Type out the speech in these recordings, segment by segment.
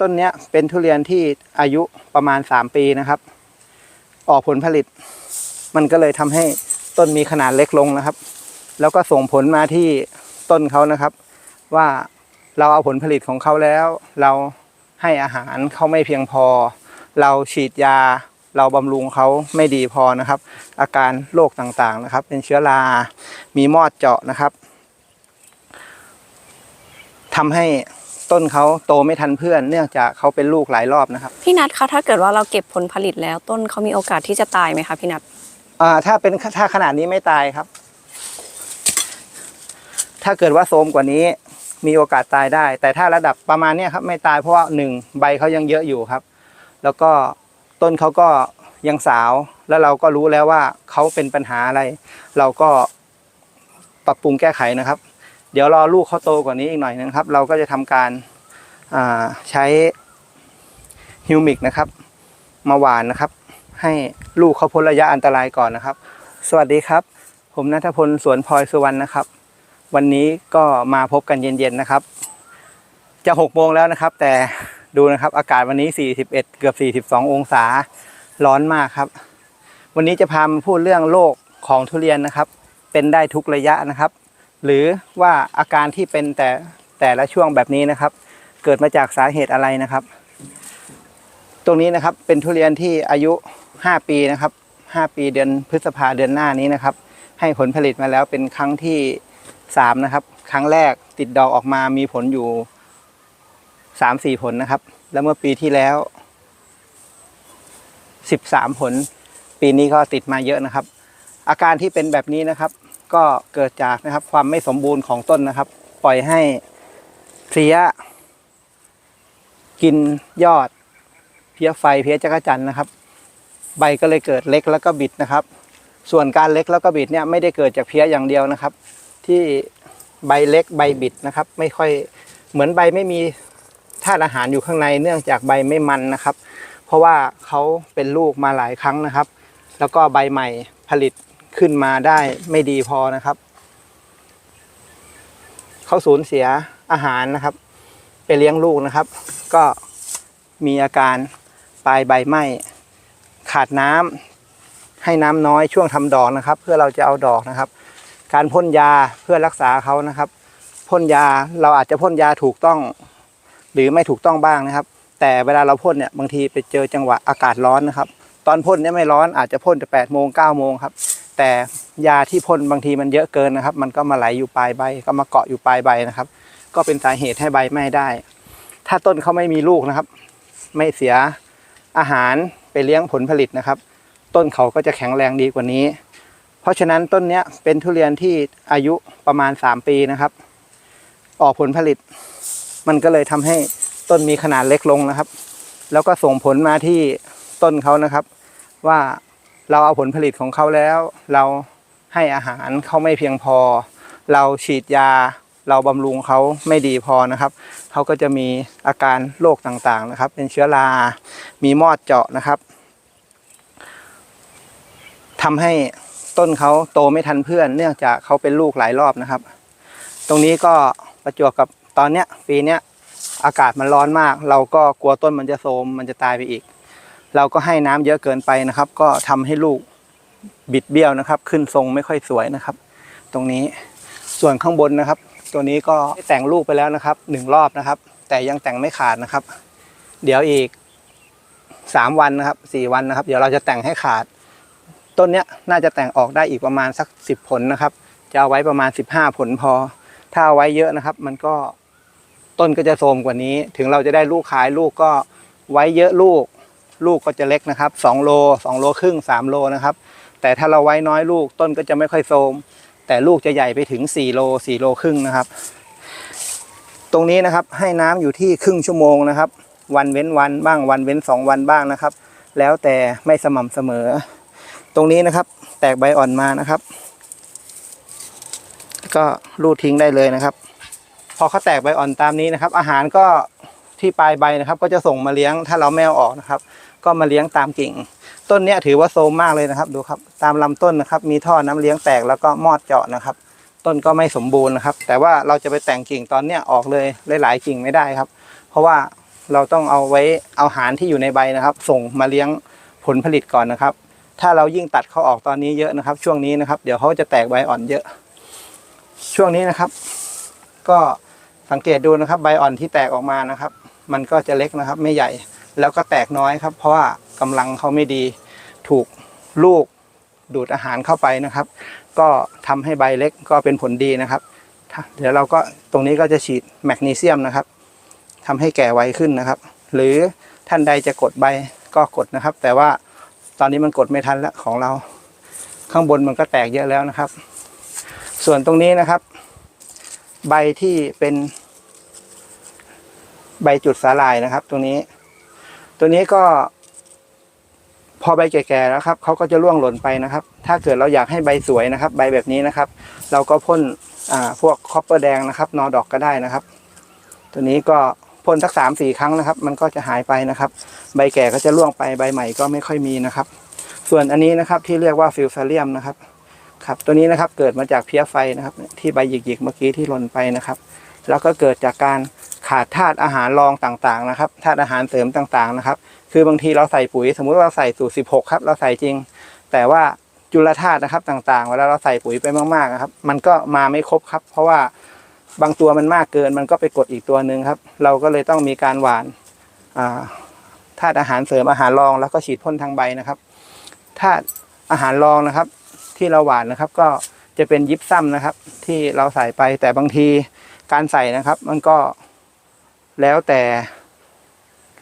ต้นนี้เป็นทุเรียนที่อายุประมาณสามปีนะครับ ออกผลผลิต มันก็เลยทำให้ต้นมีขนาดเล็กลงนะครับ แล้วก็ส่งผลมาที่ต้นเขานะครับ ว่าเราเอาผลผลิตของเขาแล้ว เราให้อาหารเขาไม่เพียงพอ เราฉีดยา เราบำรุงเขาไม่ดีพอนะครับ อาการโรคต่างๆนะครับ เป็นเชื้อรา มีมอดเจาะนะครับทำให้ ต้นเขาโตไม่ทันเพื่อน เนื่องจากเขาเป็นลูกหลายรอบนะครับพี่นัทคะถ้าเกิดว่าเราเก็บผลผลิตแล้วต้นเขามีโอกาสที่จะตายไหมคะพี่นัทอ่าถ้าเป็นถ้าขนาดนี้ไม่ตายครับ ถ้าเกิดว่าโทรมกว่านี้มีโอกาสตายได้ แต่ถ้าระดับประมาณเนี้ยครับไม่ตายเพราะว่าหนึ่งใบเขายังเยอะอยู่ครับ แล้วก็ต้นเขาก็ยังสาวแล้วเราก็รู้แล้วว่าเขาเป็นปัญหาอะไร เราก็ปรับปรุงแก้ไขนะครับ เดี๋ยวรอลูกเขาโตกว่านี้อีกหน่อยนึงครับ เราก็จะทำการาใช้ฮิวมิกนะครับ มาหวานนะครับ ให้ลูกเขาพ้นระยะอันตรายก่อนนะครับ สวัสดีครับ ผมนัทพลสวนพลอยสุวรรณนะครับ วันนี้ก็มาพบกันเย็นๆนะครับ จะหกโมงแล้วนะครับ แต่ดูนะครับอากาศวันนี้ 41 เกือบ 42 องศาร้อนมากครับ วันนี้จะพามาพูดเรื่องโรคของทุเรียนนะครับ เป็นได้ทุกระยะนะครับ หรือว่าอาการที่เป็นแต่แต่ละช่วงแบบนี้นะครับ เกิดมาจากสาเหตุอะไรนะครับ ตรงนี้นะครับเป็นทุเรียนที่อายุ 5 ปีนะครับ 5 ปีเดือนพฤษภาเดือนหน้านี้นะครับ ให้ผลผลิตมาแล้วเป็นครั้งที่ 3 นะครับ ครั้งแรกติดดอกออกมามีผลอยู่ 3-4 ผลนะครับ แล้วเมื่อปีที่แล้ว 13 ผล ปีนี้ก็ติดมาเยอะนะครับ อาการที่เป็นแบบนี้นะครับ ก็เกิดจากนะครับความไม่สมบูรณ์ของต้นนะครับ ปล่อยให้เพลี้ย กินยอด เพี้ยไฟเพี้ยจักรจันนะครับ ใบก็เลยเกิดเล็กแล้วก็บิดนะครับ ส่วนการเล็กแล้วก็บิดเนี่ยไม่ได้เกิดจากเพี้ยอย่างเดียวนะครับ ที่ใบเล็กใบบิดนะครับ ไม่ค่อยเหมือนใบไม่มีธาตุอาหารอยู่ข้างในเนื่องจากใบไม่มันนะครับ เพราะว่าเขาเป็นลูกมาหลายครั้งนะครับ แล้วก็ใบใหม่ผลิต ขึ้นมาได้ไม่ดีพอนะครับเขาสูญเสียอาหารนะครับ ไปเลี้ยงลูกนะครับ ก็มีอาการปลายใบไหม้ขาดน้ำให้น้ำน้อยช่วงทำดอกนะครับ เพื่อเราจะเอาดอกนะครับ การพ่นยาเพื่อรักษาเขานะครับพ่นยาเราอาจจะพ่นยาถูกต้อง หรือไม่ถูกต้องบ้างนะครับ แต่เวลาเราพ่นเนี่ยบางทีไปเจอจังหวะอากาศร้อนนะครับ ตอนพ่นเนี่ยไม่ร้อนอาจจะพ่นแต่แปดโมงเก้าโมงครับ แต่ยาที่พ่นบางทีมันเยอะเกินนะครับ มันก็มาไหลอยู่ปลายใบ ก็มาเกาะอยู่ปลายใบนะครับ ก็เป็นสาเหตุให้ใบไม้ได้ ถ้าต้นเขาไม่มีลูกนะครับ ไม่เสียอาหารไปเลี้ยงผลผลิตนะครับ ต้นเขาก็จะแข็งแรงดีกว่านี้ เพราะฉะนั้นต้นนี้เป็นทุเรียนที่อายุประมาณ 3 ปีนะครับ ออกผลผลิต มันก็เลยทำให้ต้นมีขนาดเล็กลงนะครับ แล้วก็ส่งผลมาที่ต้นเขานะครับ ว่า เราเอาผลผลิตของเขาแล้ว เราให้อาหารเขาไม่เพียงพอ เราฉีดยา เราบำรุงเขาไม่ดีพอนะครับเขาก็จะมีอาการโรคต่างๆนะครับ เป็นเชื้อรา มีมอดเจาะนะครับทำให้ต้นเขาโตไม่ทันเพื่อน เนื่องจากเขาเป็นลูกหลายรอบนะครับ ตรงนี้ก็ประจวบกับตอนเนี้ยปีเนี้ยอากาศมันร้อนมาก เราก็กลัวต้นมันจะโทรมมันจะตายไปอีก เราก็ให้น้ำเยอะเกินไปนะครับ ก็ทำให้ลูกบิดเบี้ยวนะครับ ขึ้นทรงไม่ค่อยสวยนะครับ ตรงนี้ส่วนข้างบนนะครับ ตัวนี้ก็แต่งลูกไปแล้วนะครับหนึ่งรอบนะครับ แต่ยังแต่งไม่ขาดนะครับ เดี๋ยวอีกสามวันนะครับสี่วันนะครับ เดี๋ยวเราจะแต่งให้ขาด ต้นเนี้ยน่าจะแต่งออกได้อีกประมาณสักสิบผลนะครับ จะเอาไว้ประมาณสิบห้าผลพอ ถ้าเอาไว้เยอะนะครับ มันก็ต้นก็จะโทรมกว่านี้ ถึงเราจะได้ลูกขายลูกก็ไว้เยอะลูก ลูกก็จะเล็กนะครับสองโลสองโลครึ่งสามโลนะครับ แต่ถ้าเราไว้น้อยลูกต้นก็จะไม่ค่อยโทมแต่ลูกจะใหญ่ไปถึง4โล4โลครึ่งนะครับ ตรงนี้นะครับให้น้ำอยู่ที่ครึ่งชั่วโมงนะครับ วันเว้นวันบ้างวันเว้นสองวันบ้างนะครับ แล้วแต่ไม่สม่ำเสมอ ตรงนี้นะครับ แตกใบอ่อนมานะครับ ก็รูดทิ้งได้เลยนะครับ พอเขาแตกใบอ่อนตามนี้นะครับ อาหารก็ที่ปลายใบนะครับ ก็จะส่งมาเลี้ยงถ้าเราไม่เอาออกนะครับ ก็มาเลี้ยงตามกิ่ง ต้นนี้ถือว่าโซมมากเลยนะครับ ดูครับ ตามลำต้นนะครับ มีท่อน้ำเลี้ยงแตกแล้วก็มอดเจาะนะครับ ต้นก็ไม่สมบูรณ์นะครับ แต่ว่าเราจะไปแต่งกิ่งตอนเนี้ยออกเลยหลายๆกิ่งไม่ได้ครับ เพราะว่าเราต้องเอาไว้เอาหารที่อยู่ในใบนะครับ ส่งมาเลี้ยงผลผลิตก่อนนะครับ ถ้าเรายิ่งตัดเขาออกตอนนี้เยอะนะครับ ช่วงนี้นะครับ เดี๋ยวเขาจะแตกใบอ่อนเยอะ ช่วงนี้นะครับ ก็สังเกตดูนะครับ ใบอ่อนที่แตกออกมานะครับ มันก็จะเล็กนะครับ ไม่ใหญ่ แล้วก็แตกน้อยครับ เพราะว่ากำลังเขาไม่ดี ถูกลูกดูดอาหารเข้าไปนะครับ ก็ทำให้ใบเล็กก็เป็นผลดีนะครับ เดี๋ยวเราก็ตรงนี้ก็จะฉีดแมกนีเซียมนะครับทำให้แก่ไวขึ้นนะครับ หรือท่านใดจะกดใบก็กดนะครับ แต่ว่าตอนนี้มันกดไม่ทันแล้วของเรา ข้างบนมันก็แตกเยอะแล้วนะครับ ส่วนตรงนี้นะครับ ใบที่เป็นใบจุดสาลายนะครับ ตรงนี้ ตัวนี้ก็ พอใบแก่ๆแล้วครับเขาก็จะร่วงหล่นไปนะครับ ถ้าเกิดเราอยากให้ใบสวยนะครับ ใบแบบนี้นะครับ เราก็พ่นพวกคอปเปอร์แดงนะครับ นอดอกก็ได้นะครับ ตัวนี้ก็พ่นสักสามสี่ครั้งนะครับ มันก็จะหายไปนะครับ ใบแก่ก็จะร่วงไปใบใหม่ก็ไม่ค่อยมีนะครับ ส่วนอันนี้นะครับที่เรียกว่าฟิลซาเลียมนะครับครับตัวนี้นะครับเกิดมาจากเพี้ยไฟนะครับ ที่ใบหยิกๆเมื่อกี้ที่หล่นไปนะครับ แล้วก็เกิดจากการ ขาดธาตุอาหารรองต่างๆนะครับธาตุอาหารเสริมต่างๆนะครับ คือบางทีเราใส่ปุ๋ย สมมุติว่าเราใส่สูตร16 ครับ เราใส่จริง แต่ว่าจุลธาตุนะครับต่างๆ เวลาเราใส่ปุ๋ยไปมากๆนะครับ มันก็มาไม่ครบครับ เพราะว่าบางตัวมันมากเกิน มันก็ไปกดอีกตัวหนึ่งครับ เราก็เลยต้องมีการหวานธาตุอาหารเสริมอาหารรองแล้วก็ฉีดพ่นทางใบนะครับธาตุอาหารรองนะครับ ที่เราหวานนะครับ ก็จะเป็นยิปซัมนะครับ ที่เราใส่ไปแต่บางทีการใส่นะครับ มันก็ แล้วแต่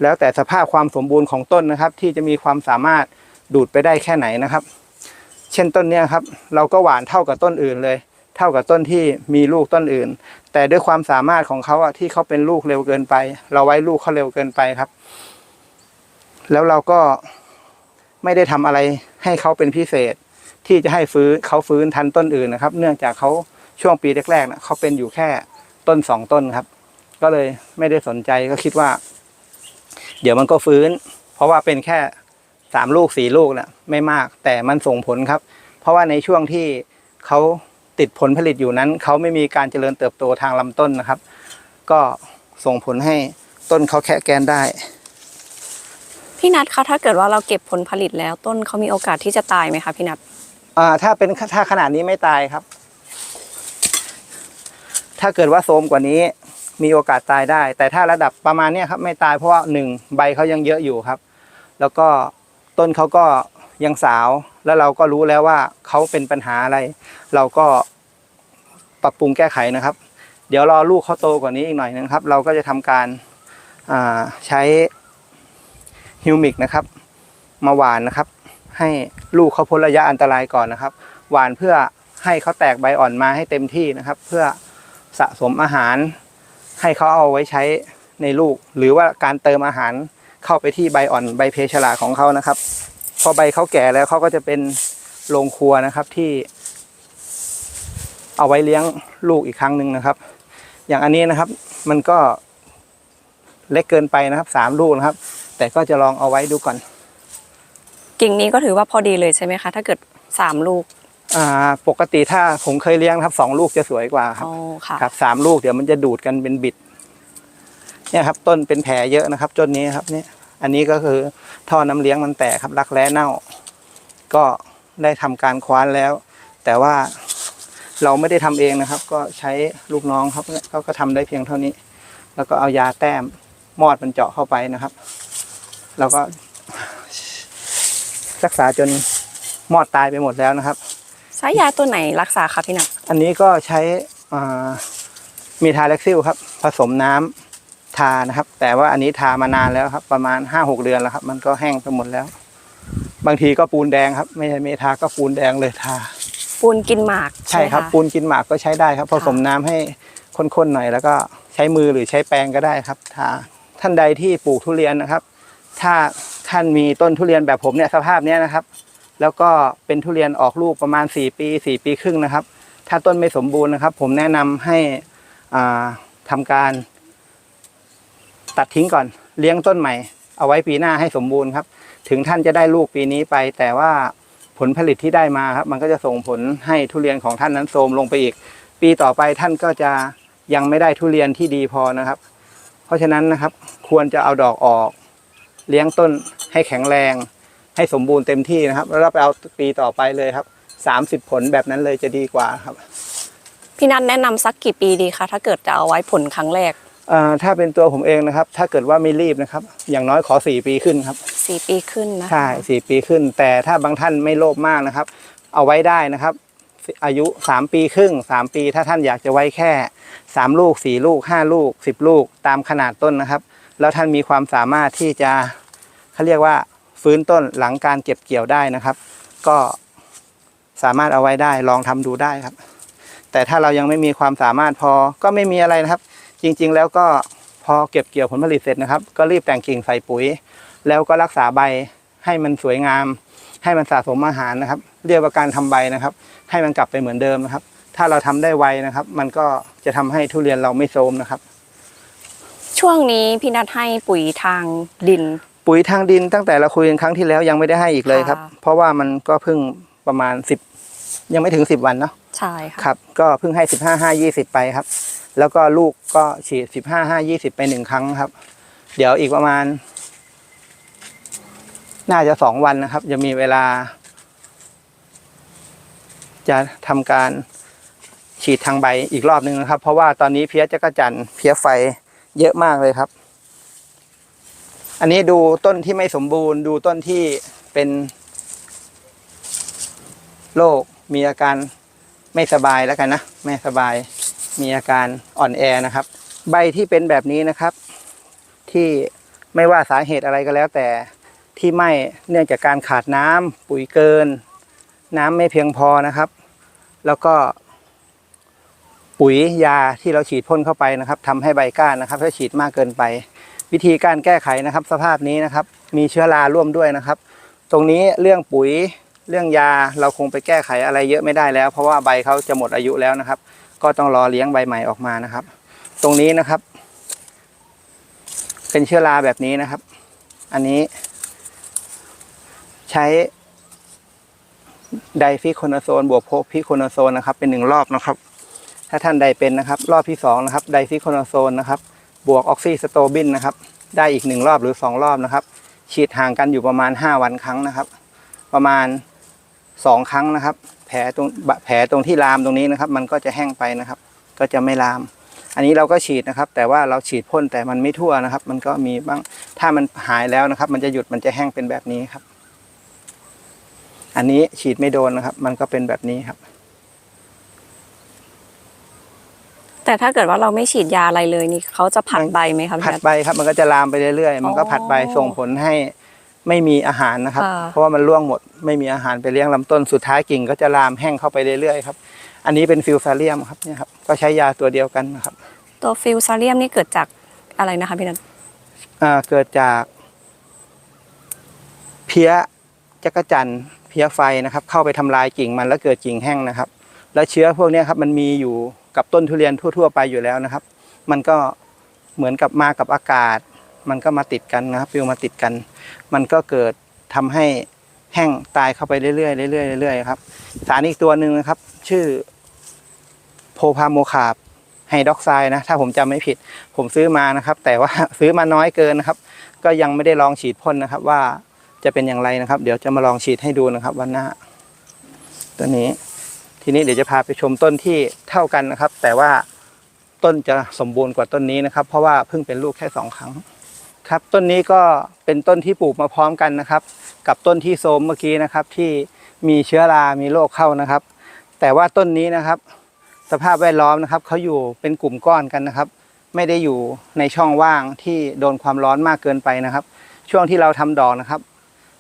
แล้วแต่สภาพความสมบูรณ์ของต้นนะครับ ที่จะมีความสามารถดูดไปได้แค่ไหนนะครับ เช่นต้นเนี้ยครับ เราก็หวานเท่ากับต้นอื่นเลย เท่ากับต้นที่มีลูกต้นอื่น แต่ด้วยความสามารถของเขาอะที่เขาเป็นลูกเร็วเกินไป เราไว้ลูกเขาเร็วเกินไปครับ แล้วเราก็ไม่ได้ทำอะไรให้เขาเป็นพิเศษ ที่จะให้ฟื้นเขาฟื้นทันต้นอื่นนะครับ เนื่องจากเขาช่วงปีแรกๆนะเขาเป็นอยู่แค่ต้นสองต้นครับ ก็เลยไม่ได้สนใจก็คิดว่า เดี๋ยวมันก็ฟื้น เพราะว่าเป็นแค่สามลูกสี่ลูกนะไม่มากแต่มันส่งผลครับ เพราะว่าในช่วงที่เขาติดผลผลิตอยู่นั้น เขาไม่มีการเจริญเติบโตทางลำต้นนะครับ ก็ส่งผลให้ต้นเขาแค่แกนได้ พี่นัทคะถ้าเกิดว่าเราเก็บผลผลิตแล้ว ต้นเขามีโอกาสที่จะตายไหมคะพี่นัทอ่าถ้าเป็นถ้าขนาดนี้ไม่ตายครับ ถ้าเกิดว่าโทรมกว่านี้ มีโอกาสตายได้ แต่ถ้าระดับประมาณนี้ครับไม่ตายเพราะว่าหนึ่งใบเขายังเยอะอยู่ครับ แล้วก็ต้นเขาก็ยังสาวแล้วเราก็รู้แล้วว่าเขาเป็นปัญหาอะไร เราก็ปรับปรุงแก้ไขนะครับ เดี๋ยวรอลูกเขาโตกว่านี้อีกหน่อยนึงครับ เราก็จะทำการาใช้ฮิวมิกนะครับ มาหวานนะครับ ให้ลูกเขาพ้นระยะอันตรายก่อนนะครับ หวานเพื่อให้เขาแตกใบอ่อนมาให้เต็มที่นะครับ เพื่อสะสมอาหาร ให้เขาเอาไว้ใช้ในลูก หรือว่าการเติมอาหารเข้าไปที่ใบอ่อนใบเพชรลาของเขานะครับ พอใบเขาแก่แล้วเขาก็จะเป็นโรงครัวนะครับที่ เอาไว้เลี้ยงลูกอีกครั้งหนึ่งนะครับ อย่างอันนี้นะครับ มันก็เล็กเกินไปนะครับสามลูกนะครับ แต่ก็จะลองเอาไว้ดูก่อน กิ่งนี้ก็ถือว่าพอดีเลยใช่ไหมคะ ถ้าเกิดสามลูก อ่าปกติถ้าผมเคยเลี้ยงนะครับสองลูกจะสวยกว่าครับอ๋อค่ะ ครับสามลูกเดี๋ยวมันจะดูดกันเป็นบิด เนี่ยครับ ต้นเป็นแผลเยอะนะครับต้นนี้ครับเนี่ย อันนี้ก็คือท่อน้ำเลี้ยงมันแตกครับรักแร้เน่า ก็ได้ทำการคว้านแล้ว แต่ว่าเราไม่ได้ทำเองนะครับ ก็ใช้ลูกน้องครับเขาก็ทำได้เพียงเท่านี้ แล้วก็เอายาแต้มมอดมันเจาะเข้าไปนะครับ แล้วก็ รักษาจนมอดตายไปหมดแล้วนะครับ ใช้ยาตัวไหนรักษาคะพี่นัทอันนี้ก็ใช้อ่ามีทาเล็กซิลครับ ผสมน้ำทานะครับ แต่ว่าอันนี้ทามานานแล้วครับ ประมาณห้าหกเดือนแล้วครับ มันก็แห้งไปหมดแล้ว บางทีก็ปูนแดงครับ ไม่ใช่เมทาก็ปูนแดงเลยทา ปูนกินหมาก ใช่ครับไหมะปูนกินหมากก็ใช้ได้ครับ ผสมน้ำให้ข้นๆหน่อย แล้วก็ใช้มือหรือใช้แปรงก็ได้ครับ ทาท่านใดที่ปลูกทุเรียนนะครับ ถ้าท่านมีต้นทุเรียนแบบผมเนี่ยสภาพเนี้ยนะครับ แล้วก็เป็นทุเรียนออกลูกประมาณ 4 ปี 4 ปีครึ่งนะครับ ถ้าต้นไม่สมบูรณ์นะครับ ผมแนะนำให้อ่าทำการ ตัดทิ้งก่อน เลี้ยงต้นใหม่ เอาไว้ปีหน้าให้สมบูรณ์ครับ ถึงท่านจะได้ลูกปีนี้ไป แต่ว่าผลผลิตที่ได้มาครับ มันก็จะส่งผลให้ทุเรียนของท่านนั้นโทรมลงไปอีก ปีต่อไปท่านก็จะยังไม่ได้ทุเรียนที่ดีพอนะครับ เพราะฉะนั้นนะครับ ควรจะเอาดอกออก เลี้ยงต้นให้แข็งแรง ให้สมบูรณ์เต็มที่นะครับ แล้วเราไปเอาปีต่อไปเลยครับสามสิบผลแบบนั้นเลยจะดีกว่าครับพี่นัทแนะนำสักกี่ปีดีคะถ้าเกิดจะเอาไว้ผลครั้งแรกเอ่อถ้าเป็นตัวผมเองนะครับ ถ้าเกิดว่าไม่รีบนะครับ อย่างน้อยขอสี่ปีขึ้นครับ สี่ปีขึ้นนะคะใช่สี่ปีขึ้น แต่ถ้าบางท่านไม่โลภมากนะครับ เอาไว้ได้นะครับ อายุสามปีครึ่งสามปี ถ้าท่านอยากจะไว้แค่สามลูกสี่ลูกห้าลูกสิบลูกตามขนาดต้นนะครับ แล้วท่านมีความสามารถที่จะเขาเรียกว่า ฟื้นต้นหลังการเก็บเกี่ยวได้นะครับ ก็สามารถเอาไว้ได้ลองทำดูได้ครับ แต่ถ้าเรายังไม่มีความสามารถพอก็ไม่มีอะไรนะครับ จริงๆแล้วก็พอเก็บเกี่ยวผลผลิตเสร็จนะครับ ก็รีบแต่งกิ่งใส่ปุ๋ย แล้วก็รักษาใบให้มันสวยงาม ให้มันสะสมอาหารนะครับ เรียกว่าการทำใบนะครับ ให้มันกลับไปเหมือนเดิมนะครับ ถ้าเราทำได้ไวนะครับ มันก็จะทำให้ทุเรียนเราไม่โทรมนะครับ ช่วงนี้พี่นัทให้ปุ๋ยทางดิน ปุ๋ยทางดินตั้งแต่เราคุยกันครั้งที่แล้วยังไม่ได้ให้อีกเลยครับ ค่ะ เพราะว่ามันก็เพิ่งประมาณสิบยังไม่ถึงสิบวันเนาะใช่ค่ะครับก็เพิ่งให้สิบห้าห้ายี่สิบไปครับ แล้วก็ลูกก็ฉีดสิบห้าห้ายี่สิบไปหนึ่งครั้งครับ เดี๋ยวอีกประมาณ น่าจะสองวันนะครับ จะมีเวลา จะทำการฉีดทางใบอีกรอบหนึ่งนะครับ เพราะว่าตอนนี้เพี้ยจักรจันทร์เพี้ยไฟเยอะมากเลยครับ อันนี้ดูต้นที่ไม่สมบูรณ์ ดูต้นที่เป็นโรคมีอาการไม่สบายแล้วกันนะไม่สบายมีอาการอ่อนแอนะครับ ใบที่เป็นแบบนี้นะครับ ที่ไม่ว่าสาเหตุอะไรก็แล้ว แต่ที่ไหม่เนื่องจากการขาดน้ำปุ๋ยเกิน น้ำไม่เพียงพอนะครับ แล้วก็ ปุ๋ยยาที่เราฉีดพ่นเข้าไปนะครับทำให้ใบก้านนะครับ ถ้าฉีดมากเกินไป วิธีการแก้ไขนะครับ สภาพนี้นะครับ มีเชื้อราร่วมด้วยนะครับ ตรงนี้เรื่องปุ๋ยเรื่องยาเราคงไปแก้ไขอะไรเยอะไม่ได้แล้ว เพราะว่าใบเขาจะหมดอายุแล้วนะครับ ก็ต้องรอเลี้ยงใบใหม่ออกมานะครับ ตรงนี้นะครับ เป็นเชื้อราแบบนี้นะครับ อันนี้ ใช้ไดฟิโคนโซนบวกโพพิโคนโซนนะครับ เป็นหนึ่งรอบนะครับ ถ้าท่านใดเป็นนะครับ รอบที่สองนะครับไดฟิโคนโซนนะครับ บวกออกซิสโตบินนะครับได้อีกหนึ่งรอบหรือสองรอบนะครับ ฉีดห่างกันอยู่ประมาณห้าวันครั้งนะครับ ประมาณสองครั้งนะครับ แผลตรงแผลตรงที่ลามตรงนี้นะครับ มันก็จะแห้งไปนะครับ ก็จะไม่ลาม อันนี้เราก็ฉีดนะครับ แต่ว่าเราฉีดพ่นแต่มันไม่ทั่วนะครับ มันก็มีบ้างถ้ามันหายแล้วนะครับ มันจะหยุดมันจะแห้งเป็นแบบนี้ครับ อันนี้ฉีดไม่โดนนะครับ มันก็เป็นแบบนี้ครับ แต่ถ้าเกิดว่าเราไม่ฉีดยาอะไรเลยนี่เขาจะผัดใบไหมคะพี่ผัดนัทใบครับมันก็จะลามไปเรื่อยๆ มันก็ผัดใบอ๋อส่งผลให้ไม่มีอาหารนะครับค่ะเพราะว่ามันร่วงหมดไม่มีอาหารไปเลี้ยงลำต้นสุดท้ายกิ่งก็จะลามแห้งเข้าไปเรื่อยๆครับอันนี้เป็นฟิวซาเลียมครับเนี่ยครับก็ใช้ยาตัวเดียวกันนะครับ ตัวฟิลซาเลียมนี่เกิดจากอะไรนะคะพี่นัทอ่าเกิดจากเพี้ยจักรจันทร์เพี้ยไฟนะครับ เข้าไปทำลายกิ่งมันแล้วเกิดกิ่งแห้งนะครับ แล้วเชื้อพวกเนี้ยครับมันมีอยู่ กับต้นทุเรียนทั่ว ๆ ไปอยู่แล้วนะครับ มันก็เหมือนกับมากับอากาศ มันก็มาติดกันนะครับฟิวมาติดกัน มันก็เกิดทำให้แห้งตายเข้าไปเรื่อยๆเรื่อยๆเรื่อยๆครับ สารอีกตัวหนึ่งนะครับ ชื่อโพพาโมคาบไฮดรอกไซด์นะ ถ้าผมจำไม่ผิด ผมซื้อมานะครับ แต่ว่าซื้อมาน้อยเกินนะครับ ก็ยังไม่ได้ลองฉีดพ่นนะครับ ว่าจะเป็นอย่างไรนะครับ เดี๋ยวจะมาลองฉีดให้ดูนะครับ วันหน้าตัวนี้ ทีนี้เดี๋ยวจะพาไปชมต้นที่เท่ากันนะครับ แต่ว่าต้นจะสมบูรณ์กว่าต้นนี้นะครับ เพราะว่าเพิ่งเป็นลูกแค่สองครั้งครับต้นนี้ก็เป็นต้นที่ปลูกมาพร้อมกันนะครับ กับต้นที่โทรมเมื่อกี้นะครับ ที่มีเชื้อรา มีโรคเข้านะครับ แต่ว่าต้นนี้นะครับ สภาพแวดล้อมนะครับเขาอยู่เป็นกลุ่มก้อนกันนะครับ ไม่ได้อยู่ในช่องว่างที่โดนความร้อนมากเกินไปนะครับ ช่วงที่เราทำดอกนะครับ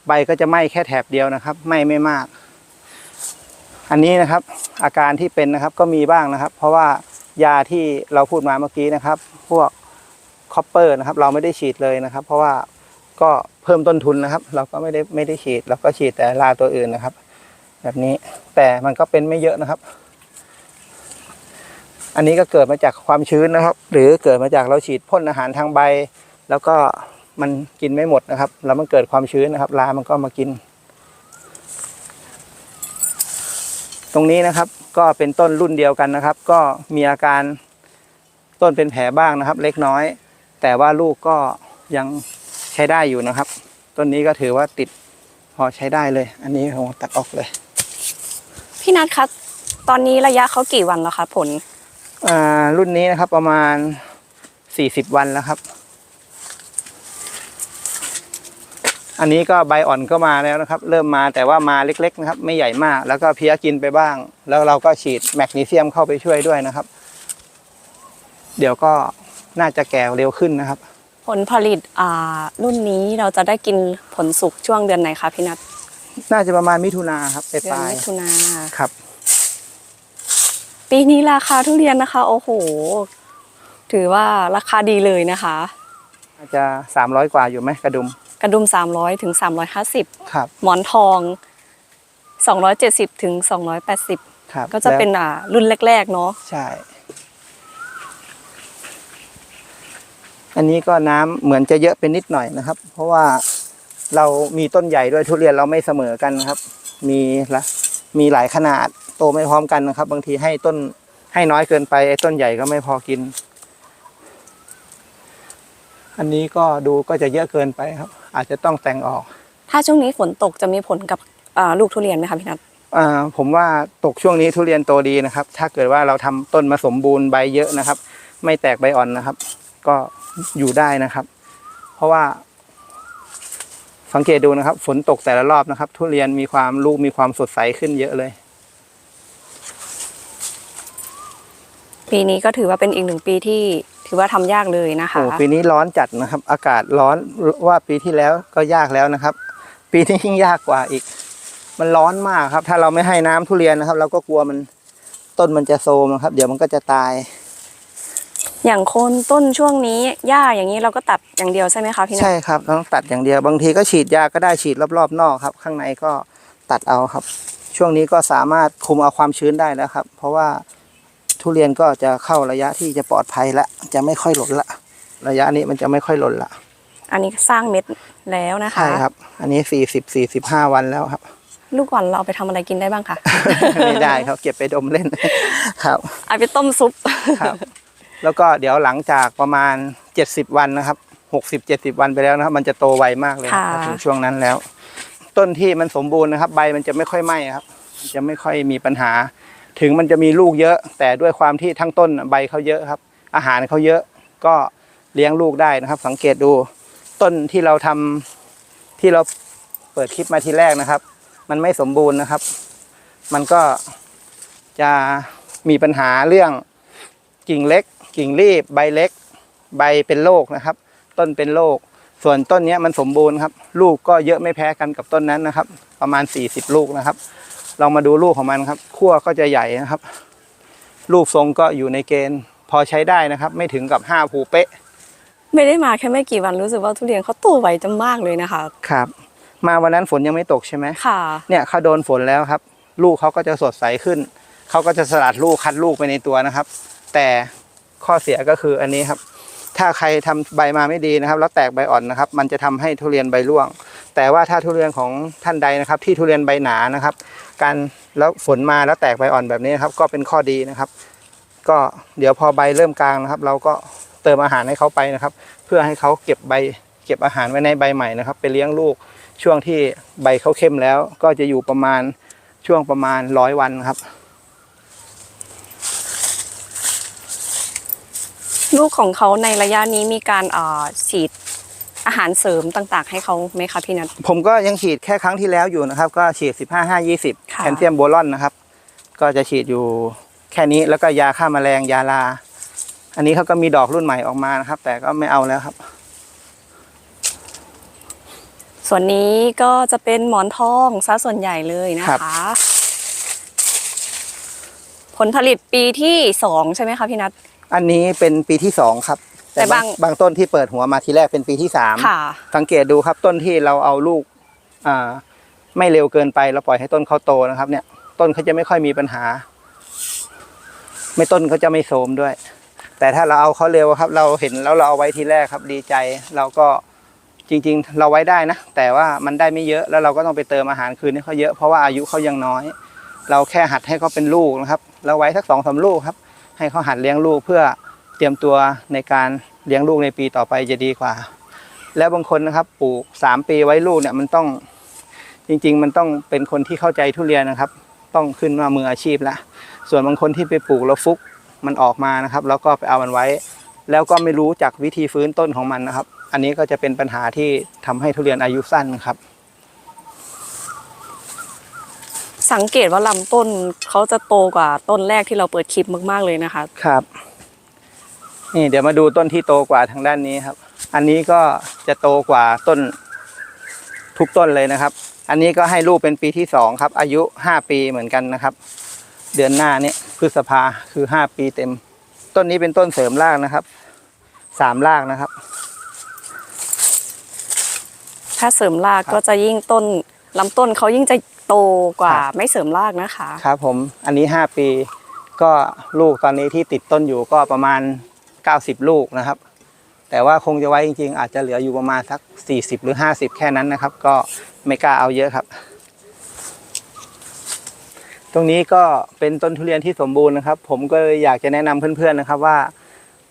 ใบก็จะไหม้แค่แถบเดียวนะครับไหม้ไม่มาก อันนี้นะครับอาการที่เป็นนะครับก็มีบ้างนะครับ เพราะว่ายาที่เราพูดมาเมื่อกี้นะครับ พวกคอปเปอร์นะครับ เราไม่ได้ฉีดเลยนะครับ เพราะว่าก็เพิ่มต้นทุนนะครับ เราก็ไม่ได้ไม่ได้ฉีดเราก็ฉีดแต่ลาตัวอื่นนะครับ แบบนี้แต่มันก็เป็นไม่เยอะนะครับ อันนี้ก็เกิดมาจากความชื้นนะครับ หรือเกิดมาจากเราฉีดพ่นอาหารทางใบ แล้วก็มันกินไม่หมดนะครับ แล้วมันเกิดความชื้นนะครับลามันก็มากิน ตรงนี้นะครับก็เป็นต้นรุ่นเดียวกันนะครับ ก็มีอาการต้นเป็นแผลบ้างนะครับ เล็กน้อย แต่ว่าลูกก็ยังใช้ได้อยู่นะครับ ต้นนี้ก็ถือว่าติดพอใช้ได้เลย อันนี้ผมตัดออกเลย พี่นัทคะตอนนี้ระยะเขากี่วันแล้วคะผลอ่ารุ่นนี้นะครับประมาณสี่สิบวันแล้วครับ อันนี้ก็ใบอ่อนก็มาแล้วนะครับ เริ่มมาแต่ว่ามาเล็กๆนะครับ ไม่ใหญ่มาก แล้วก็เพี้ยกินไปบ้าง แล้วเราก็ฉีดแมกนีเซียมเข้าไปช่วยด้วยนะครับ เดี๋ยวก็น่าจะแก่เร็วขึ้นนะครับ ผลผลิตอ่ารุ่นนี้เราจะได้กินผลสุกช่วงเดือนไหนคะพี่นัทน่าจะประมาณมิถุนาครับปเดือนลายมิถุนาๆครับ ปีนี้ราคาทุเรียนนะคะ โอ้โห ถือว่าราคาดีเลยนะคะ อาจจะสามร้อยกว่าอยู่ไหมกระดุม กระดุม 300ถึง350 ครับ หมอนทอง 270ถึง280 ครับก็จะเป็นแล้วอ่ารุ่นแรก ๆ เนาะใช่ อันนี้ก็น้ำเหมือนจะเยอะเป็นนิดหน่อยนะครับ เพราะว่าเรามีต้นใหญ่ด้วยทุเรียนเราไม่เสมอกันนะครับ มีละมีหลายขนาดโตไม่พร้อมกันนะครับ บางทีให้ต้นให้น้อยเกินไปไอ้ต้นใหญ่ก็ไม่พอกิน อันนี้ก็ดูก็จะเยอะเกินไปครับ อาจจะต้องแต่งออก ถ้าช่วงนี้ฝนตกจะมีผลกับอ่าลูกทุเรียนไหมคะพี่นัทอ่าผมว่าตกช่วงนี้ทุเรียนโตดีนะครับ ถ้าเกิดว่าเราทำต้นมาสมบูรณ์ใบเยอะนะครับ ไม่แตกใบอ่อนนะครับ ก็อยู่ได้นะครับ เพราะว่า สังเกตดูนะครับ ฝนตกแต่ละรอบนะครับ ทุเรียนมีความลูกมีความสดใสขึ้นเยอะเลย ปีนี้ก็ถือว่าเป็นอีกหนึ่งปีที่ ถือว่าทำยากเลยนะคะโอ้ปีนี้ร้อนจัดนะครับ อากาศร้อนว่าปีที่แล้วก็ยากแล้วนะครับ ปีนี้ยิ่งยากกว่าอีก มันร้อนมากครับ ถ้าเราไม่ให้น้ำทุเรียนนะครับ เราก็กลัวมันต้นมันจะโทรมนะครับ เดี๋ยวมันก็จะตาย อย่างโคนต้นช่วงนี้หญ้าอย่างนี้เราก็ตัดอย่างเดียวใช่ไหมคะพี่นัทใช่ครับต้องตัดอย่างเดียว บางทีก็ฉีดยาก็ได้ฉีดรอบๆนอกครับ ข้างในก็ตัดเอาครับ ช่วงนี้ก็สามารถคุมเอาความชื้นได้แล้วครับ เพราะว่า ทุเรียนก็จะเข้าระยะที่จะปลอดภัยละจะไม่ค่อยหล่นละระยะนี้มันจะไม่ค่อยหล่นละอันนี้สร้างเม็ดแล้วนะคะใช่ครับ อันนี้สี่สิบสี่สิบห้าวันแล้วครับ ลูกหวานเราเอาไปทำอะไรกินได้บ้างคะไม่ได้ครับเก็บไปดมเล่นครับเอาไปต้มซุปครับแล้วก็เดี๋ยวหลังจากประมาณเจ็ดสิบวันนะครับหกสิบเจ็ดสิบวันไปแล้วนะครับ มันจะโตไวมากเลยนะครับค่ะถึงช่วงนั้นแล้ว ต้นที่มันสมบูรณ์นะครับ ใบมันจะไม่ค่อยไหม้ครับมันจะไม่ค่อยมีปัญหา ถึงมันจะมีลูกเยอะ แต่ด้วยความที่ทั้งต้นใบเขาเยอะครับ อาหารเขาเยอะก็เลี้ยงลูกได้นะครับ สังเกตดูต้นที่เราทำที่เราเปิดคลิปมาทีแรกนะครับ มันไม่สมบูรณ์นะครับ มันก็จะมีปัญหาเรื่องกิ่งเล็ก กิ่งรีบ ใบเล็ก ใบเป็นโรคนะครับ ต้นเป็นโรคส่วนต้นนี้มันสมบูรณ์ครับ ลูกก็เยอะไม่แพ้กันกับต้นนั้นนะครับ ประมาณ 40 ลูกนะครับ ลองมาดูลูกของมันครับขั้วก็จะใหญ่นะครับ รูปทรงก็อยู่ในเกณฑ์ พอใช้ได้นะครับ ไม่ถึงกับ5ภูเป๊ะ ไม่ได้มาแค่ไม่กี่วันรู้สึกว่าทุเรียนเขาโตไวจังมากเลยนะคะ ครับ มาวันนั้นฝนยังไม่ตกใช่ไหมค่ะ เนี่ยเขาโดนฝนแล้วครับ ลูกเขาก็จะสดใสขึ้น เขาก็จะสลัดลูกคัดลูกไปในตัวนะครับ แต่ข้อเสียก็คืออันนี้ครับ ถ้าใครทำใบมาไม่ดีนะครับ แล้วแตกใบอ่อนนะครับ มันจะทำให้ทุเรียนใบร่วง แต่ว่าถ้าทุเรียนของท่านใดนะครับ ที่ทุเรียนใบหนานะครับ การแล้วฝนมาแล้วแตกใบอ่อนแบบนี้นะครับ ก็เป็นข้อดีนะครับ ก็เดี๋ยวพอใบเริ่มกลางนะครับ เราก็เติมอาหารให้เขาไปนะครับ เพื่อให้เขาเก็บใบเก็บอาหารไว้ในใบใหม่นะครับ ไปเลี้ยงลูกช่วงที่ใบเขาเข้มแล้ว ก็จะอยู่ประมาณช่วงประมาณร้อยวันครับ ลูกของเขาในระยะนี้มีการอ่อฉีด อาหารเสริมต่างๆ ให้เขาไหมคะพี่นัท ผมก็ยังฉีดแค่ครั้งที่แล้วอยู่นะครับ ก็ฉีด 15 5 20ค่ะ แคลเซียมโบรอนนะครับ ก็จะฉีดอยู่แค่นี้แล้วก็ยาฆ่าแมลงยาลา อันนี้เขาก็มีดอกรุ่นใหม่ออกมานะครับ แต่ก็ไม่เอาแล้วครับ ส่วนนี้ก็จะเป็นหมอนทองซะส่วนใหญ่เลยนะครัคะ บ ผลผลิตปีที่สองใช่ไหมคะพี่นัท อันนี้เป็นปีที่สองครับ แต่บางบางบางต้นที่เปิดหัวมาทีแรกเป็นปีที่สามค่ะสังเกตดูครับต้นที่เราเอาลูกอ่าไม่เร็วเกินไปเราปล่อยให้ต้นเขาโตนะครับ เนี่ย ต้นเขาจะไม่ค่อยมีปัญหา ไม่ต้นเขาจะไม่โทรมด้วย แต่ถ้าเราเอาเขาเร็วครับ เราเห็นแล้วเราเอาไว้ทีแรกครับ ดีใจเราก็จริง ๆ เราไว้ได้นะ แต่ว่ามันได้ไม่เยอะแล้วเราก็ต้องไปเติมอาหารคืนให้เขาเยอะเพราะว่าอายุเขายังน้อย เราแค่หัดให้เขาเป็นลูกนะครับ เราไว้สักสองสามลูกครับ ให้เขาหัดเลี้ยงลูกเพื่อ เตรียมตัวในการเลี้ยงลูกในปีต่อไปจะดีกว่า แล้วบางคนนะครับปลูกสามปีไว้ลูกเนี่ยมันต้องจริง ๆ มันต้องเป็นคนที่เข้าใจทุเรียนนะครับ ต้องขึ้นมามืออาชีพแล้วส่วนบางคนที่ไปปลูกแล้วฟุกมันออกมานะครับ แล้วก็ไปเอามันไว้ แล้วก็ไม่รู้จักวิธีฟื้นต้นของมันนะครับ อันนี้ก็จะเป็นปัญหาที่ทำให้ทุเรียนอายุสั้นครับ สังเกตว่าลำต้นเขาจะโตกว่าต้นแรกที่เราเปิดคลิปมาก ๆเลยนะคะครับ นี่เดี๋ยวมาดูต้นที่โตกว่าทางด้านนี้ครับ อันนี้ก็จะโตกว่าต้นทุกต้นเลยนะครับ อันนี้ก็ให้ลูกเป็นปีที่สองครับ อายุห้าปีเหมือนกันนะครับ เดือนหน้าเนี่ยพฤษภาคือห้าปีเต็ม ต้นนี้เป็นต้นเสริมรากนะครับสามรากนะครับ ถ้าเสริมรากครับก็จะยิ่งต้นลำต้นเขายิ่งจะโตกว่าครับไม่เสริมรากนะคะ ครับผมอันนี้ห้าปี ก็ลูกตอนนี้ที่ติดต้นอยู่ก็ประมาณ เก้าสิบลูกนะครับ แต่ว่าคงจะไว้จริง ๆ อาจจะเหลืออยู่ประมาณสักสี่สิบหรือห้าสิบแค่นั้นนะครับ ก็ไม่กล้าเอาเยอะครับ ตรงนี้ก็เป็นต้นทุเรียนที่สมบูรณ์นะครับ ผมก็อยากจะแนะนำเพื่อนๆนะครับว่า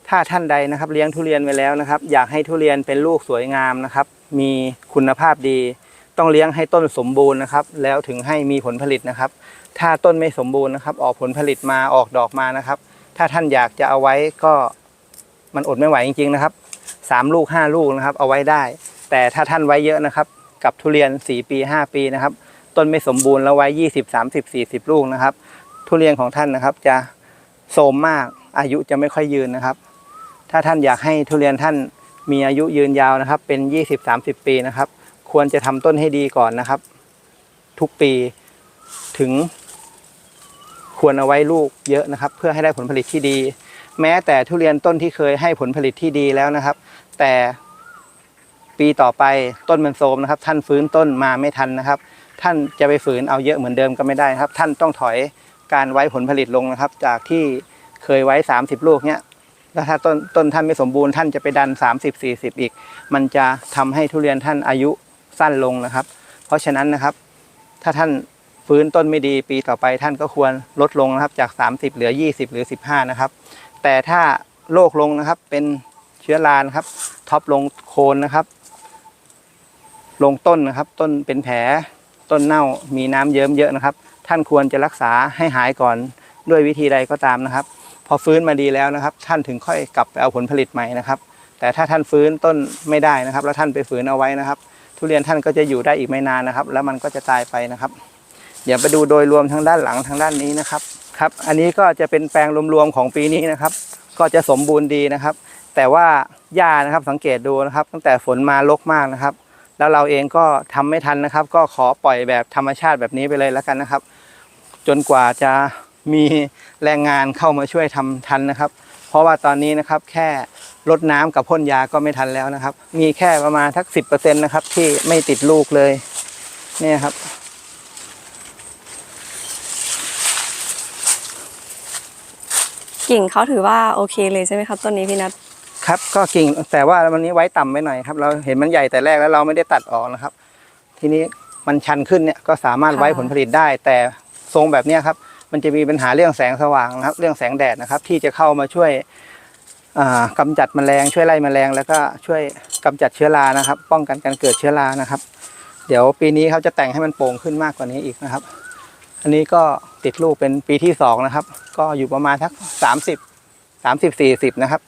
ถ้าท่านใดนะครับ เลี้ยงทุเรียนไว้แล้วนะครับ อยากให้ทุเรียนเป็นลูกสวยงามนะครับ มีคุณภาพดีต้องเลี้ยงให้ต้นสมบูรณ์นะครับ แล้วถึงให้มีผลผลิตนะครับ ถ้าต้นไม่สมบูรณ์นะครับ ออกผลผลิตมาออกดอกมานะครับ ถ้าท่านอยากจะเอาไว้ก็ มันอดไม่ไหวจริงๆนะครับสามลูกห้าลูกนะครับ เอาไว้ได้ แต่ถ้าท่านไว้เยอะนะครับ กับทุเรียนสี่ปีห้าปีนะครับ ต้นไม่สมบูรณ์แล้วไว้ยี่สิบสามสิบสี่สิบลูกนะครับ ทุเรียนของท่านนะครับจะโทรมมากอายุจะไม่ค่อยยืนนะครับ ถ้าท่านอยากให้ทุเรียนท่านมีอายุยืนยาวนะครับ เป็นยี่สิบสามสิบปีนะครับ ควรจะทำต้นให้ดีก่อนนะครับ ทุกปีถึงควรเอาไว้ลูกเยอะนะครับ เพื่อให้ได้ผลผลิตที่ดี แม้แต่ทุเรียนต้นที่เคยให้ผลผลิตที่ดีแล้วนะครับ แต่ปีต่อไปต้นมันโทรมนะครับ ท่านฟื้นต้นมาไม่ทันนะครับ ท่านจะไปฝืนเอาเยอะเหมือนเดิมก็ไม่ได้ครับ ท่านต้องถอยการไว้ผลผลิตลงนะครับ จากที่เคยไว้ 30 ลูกเนี้ยแล้วถ้าต้นต้นท่านไม่สมบูรณ์ท่านจะไปดัน 30 40 อีก มันจะทำให้ทุเรียนท่านอายุสั้นลงนะครับ เพราะฉะนั้นนะครับ ถ้าท่านฟื้นต้นไม่ดีปีต่อไปท่านก็ควรลดลงนะครับจาก 30 เหลือ 20 หรือ 15 นะครับ แต่ถ้าโรคลงนะครับ เป็นเชื้อรานครับ ท็อปลงโคนนะครับ ลงต้นนะครับ ต้นเป็นแผลต้นเน่ามีน้ำเยิ้มเยอะนะครับ ท่านควรจะรักษาให้หายก่อนด้วยวิธีใดก็ตามนะครับ พอฟื้นมาดีแล้วนะครับ ท่านถึงค่อยกลับไปเอาผลผลิตใหม่นะครับ แต่ถ้าท่านฟื้นต้นไม่ได้นะครับ แล้วท่านไปฝืนเอาไว้นะครับ ทุเรียนท่านก็จะอยู่ได้อีกไม่นานนะครับ แล้วมันก็จะตายไปนะครับ เดี๋ยวไปดูโดยรวมทางด้านหลังทางด้านนี้นะครับ ครับ อันนี้ก็จะเป็นแปลงรวมๆของปีนี้นะครับ ก็จะสมบูรณ์ดีนะครับ แต่ว่าหญ้านะครับสังเกตดูนะครับ ตั้งแต่ฝนมารกมากนะครับ แล้วเราเองก็ทำไม่ทันนะครับ ก็ขอปล่อยแบบธรรมชาติแบบนี้ไปเลยแล้วกันนะครับ จนกว่าจะมีแรงงานเข้ามาช่วยทำทันนะครับ เพราะว่าตอนนี้นะครับแค่รดน้ำกับพ่นยาก็ไม่ทันแล้วนะครับ มีแค่ประมาณทักสิบเปอร์เซ็นต์นะครับที่ไม่ติดลูกเลยเนี่ยครับ กิ่งเขาถือว่าโอเคเลยใช่ไหมครับต้นนี้พี่นัทครับก็กิ่งแต่ว่าวันนี้ไว้ต่ำไปหน่อยครับ เราเห็นมันใหญ่แต่แรกแล้วเราไม่ได้ตัดออกนะครับ ทีนี้มันชันขึ้นเนี่ยก็สามารถไว้ผลผลิตได้ แต่ทรงแบบเนี้ยครับ มันจะมีปัญหาเรื่องแสงสว่างนะครับ เรื่องแสงแดดนะครับ ที่จะเข้ามาช่วยอ่ากำจัดแมลงช่วยไล่แมลง แล้วก็ช่วยกำจัดเชื้อรานะครับ ป้องกันการเกิดเชื้อรานะครับ เดี๋ยวปีนี้เขาจะแต่งให้มันโปร่งขึ้นมากกว่านี้อีกนะครับ อันนี้ก็ติดลูกเป็นปีที่สองนะครับ ก็อยู่ประมาณสักสามสิบสามสิบสี่สิบนะครับ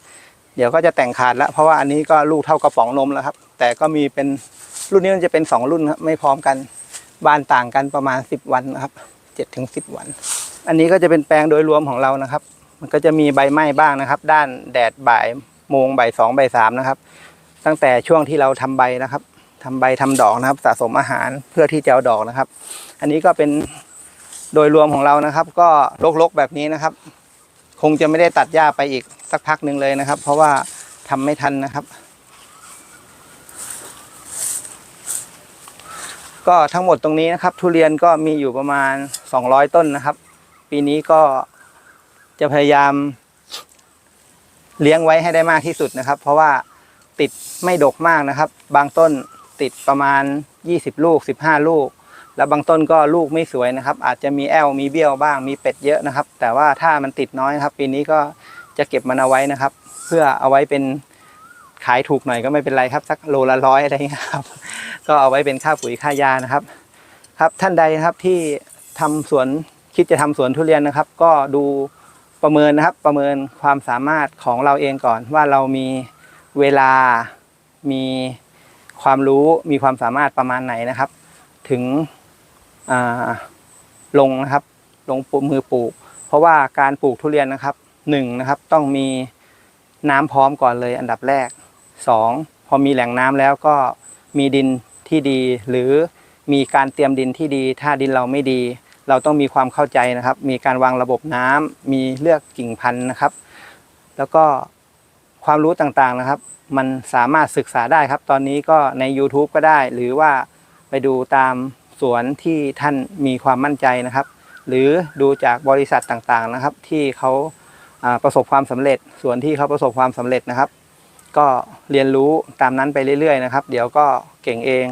เดี๋ยวก็จะแต่งขาดแล้ว เพราะว่าอันนี้ก็ลูกเท่ากระป๋องนมแล้วครับ แต่ก็มีเป็นรุ่นนี้มันจะเป็นสองรุ่นครับไม่พร้อมกันบานต่างกันประมาณสิบวันนะครับเจ็ดถึงสิบวัน อันนี้ก็จะเป็นแปลงโดยรวมของเรานะครับ มันก็จะมีใบไหม้บ้างนะครับ ด้านแดดบ่ายโมงบ่ายสองบ่ายสามนะครับ ตั้งแต่ช่วงที่เราทำใบนะครับทำใบทำดอกนะครับ สะสมอาหารเพื่อที่จะเอาดอกนะครับ อันนี้ก็เป็น โดยรวมของเรานะครับ ก็รกๆแบบนี้นะครับ คงจะไม่ได้ตัดหญ้าไปอีกสักพักหนึ่งเลยนะครับ เพราะว่าทำไม่ทันนะครับ ก็ทั้งหมดตรงนี้นะครับ ทุเรียนก็มีอยู่ประมาณ 200 ต้นนะครับ ปีนี้ก็จะพยายามเลี้ยงไว้ให้ได้มากที่สุดนะครับ เพราะว่าติดไม่ดกมากนะครับ บางต้นติดประมาณ 20 ลูก 15 ลูก แล้วบางต้นก็ลูกไม่สวยนะครับ อาจจะมีแอลมีเบี้ยวบ้างมีเป็ดเยอะนะครับ แต่ว่าถ้ามันติดน้อยนะครับ ปีนี้ก็จะเก็บมันเอาไว้นะครับ เพื่อเอาไว้เป็นขายถูกหน่อยก็ไม่เป็นไรครับสักโลละร้อยอะไรเงี้ยครับ ก็เอาไว้เป็นค่าปุ๋ยค่ายานะครับ ครับท่านใดนะครับที่ทำสวนคิดจะทำสวนทุเรียนนะครับ ก็ดูประเมินนะครับ ประเมินความสามารถของเราเองก่อน ว่าเรามีเวลามีความรู้มีความสามารถประมาณไหนนะครับ ถึง ลงนะครับ ลงปลูกมือปลูก เพราะว่าการปลูกทุเรียนนะครับหนึ่งนะครับต้องมีน้ำพร้อมก่อนเลยอันดับแรกสองพอมีแหล่งน้ำแล้วก็มีดินที่ดี หรือมีการเตรียมดินที่ดี ถ้าดินเราไม่ดี เราต้องมีความเข้าใจนะครับ มีการวางระบบน้ำมีเลือกกิ่งพันธุ์นะครับ แล้วก็ความรู้ต่างๆนะครับ มันสามารถศึกษาได้ครับ ตอนนี้ก็ใน YouTube ก็ได้ หรือว่าไปดูตาม สวนที่ท่านมีความมั่นใจนะครับ หรือดูจากบริษัทต่างๆนะครับ ที่เขาประสบความสำเร็จส่วนที่เขาประสบความสำเร็จนะครับ ก็เรียนรู้ตามนั้นไปเรื่อยๆนะครับ เดี๋ยวก็เก่งเอง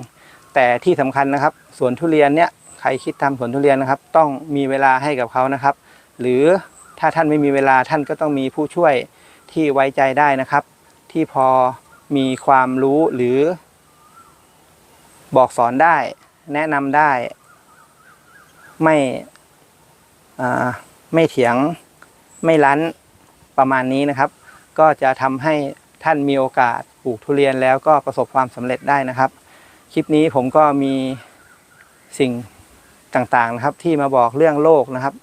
แต่ที่สำคัญนะครับสวนทุเรียนเนี่ยใครคิดทำสวนทุเรียนนะครับ ต้องมีเวลาให้กับเขานะครับ หรือถ้าท่านไม่มีเวลาท่านก็ต้องมีผู้ช่วยที่ไว้ใจได้นะครับ ที่พอมีความรู้หรือบอกสอนได้ แนะนำได้ ไม่ไม่เถียงไม่รั้นประมาณนี้นะครับ ก็จะทำให้ท่านมีโอกาสปลูกทุเรียนแล้วก็ประสบความสำเร็จได้นะครับ คลิปนี้ผมก็มีสิ่งต่างๆนะครับ ที่มาบอกเรื่องโรคนะครับ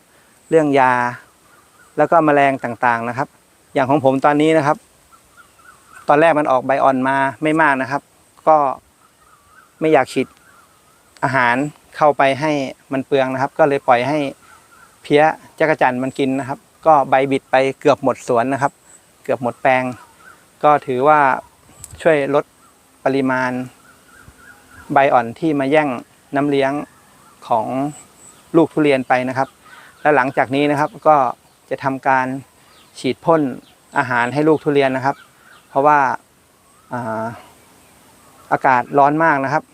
เรื่องยา แล้วก็แมลงต่างๆนะครับ อย่างของผมตอนนี้นะครับ ตอนแรกมันออกใบอ่อนมาไม่มากนะครับ ก็ไม่อยากฉีด อาหารเข้าไปให้มันเปลืองนะครับ ก็เลยปล่อยให้เพี้ยจักรจันทร์มันกินนะครับ ก็ใบบิดไปเกือบหมดสวนนะครับ เกือบหมดแปลง ก็ถือว่าช่วยลดปริมาณ ใบอ่อนที่มาแย่งน้ำเลี้ยงของลูกทุเรียนไปนะครับ และหลังจากนี้นะครับก็จะทำการฉีดพ่นอาหารให้ลูกทุเรียนนะครับ เพราะว่าอ่าอากาศร้อนมากนะครับ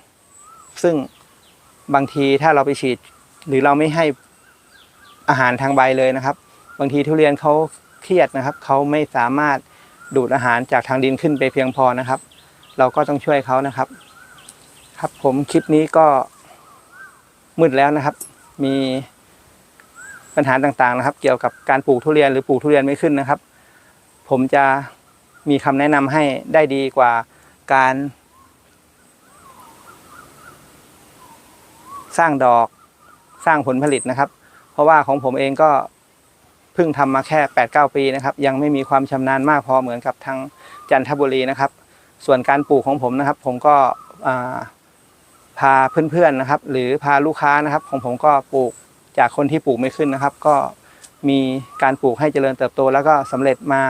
ซึ่ง บางทีถ้าเราไปฉีด หรือเราไม่ให้อาหารทางใบเลยนะครับ บางทีทุเรียนเขาเครียดนะครับเขาไม่สามารถดูดอาหารจากทางดินขึ้นไปเพียงพอนะครับ เราก็ต้องช่วยเขานะครับ ครับผมคลิปนี้ก็มืดแล้วนะครับ มีปัญหาต่างๆนะครับ เกี่ยวกับการปลูกทุเรียนหรือปลูกทุเรียนไม่ขึ้นนะครับ ผมจะมีคำแนะนำให้ได้ดีกว่าการ สร้างดอกสร้างผลผลิตนะครับ เพราะว่าของผมเองก็เพิ่งทำมาแค่8ปดเปีนะครับ ยังไม่มีความชำนาญมากพอเหมือนกับทางจันทบุรีนะครับ ส่วนการปลูกของผมนะครับ ผมก็พาเพื่อนๆนะครับ หรือพาลูกค้านะครับ ของผมก็ปลูกจากคนที่ปลูกไม่ขึ้นนะครับ ก็มีการปลูกให้เจริญเติบโต แล้วก็สำเร็จมา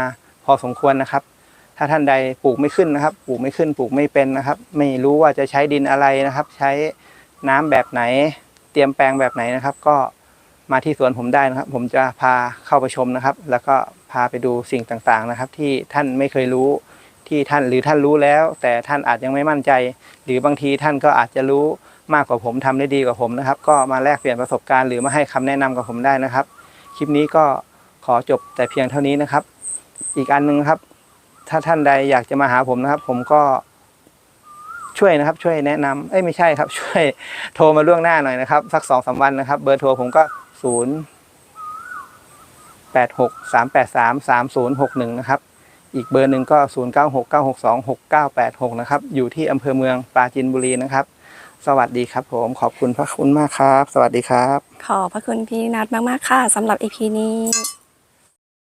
พอสมควรนะครับ ถ้าท่านใดปลูกไม่ขึ้นนะครับ ปลูกไม่ขึ้นปลูกไม่เป็นนะครับ ไม่รู้ว่าจะใช้ดินอะไรนะครับ ใช้ น้ำแบบไหน เตรียมแปลงแบบไหนนะครับ ก็มาที่สวนผมได้นะครับ ผมจะพาเข้าไปชมนะครับ แล้วก็พาไปดูสิ่งต่างๆนะครับ ที่ท่านไม่เคยรู้ที่ท่านหรือท่านรู้แล้ว แต่ท่านอาจยังไม่มั่นใจ หรือบางทีท่านก็อาจจะรู้มากกว่าผมทำได้ดีกว่าผมนะครับ ก็มาแลกเปลี่ยนประสบการณ์หรือมาให้คำแนะนำกับผมได้นะครับ คลิปนี้ก็ขอจบแต่เพียงเท่านี้นะครับ อีกอันหนึงครับ ถ้าท่านใดอยากจะมาหาผมนะครับ ผมก็ ช่วยนะครับช่วยแนะนำเอ้ยไม่ใช่ครับ ช่วยโทรมาล่วงหน้าหน่อยนะครับ สักสองสามวันนะครับ เบอร์โทรผมก็ศูนย์แปดหกสามแปดสามสามศูนย์หกหนึ่งนะครับ อีกเบอร์หนึ่งก็0 9 6 9 6 2 6 9 8 6นะครับ อยู่ที่อำเภอเมืองปราจีนบุรีนะครับ สวัสดีครับผมขอบคุณพระคุณมากครับ สวัสดีครับ ขอบพระคุณพี่นัทมาก ๆ ค่ะสำหรับ EP นี้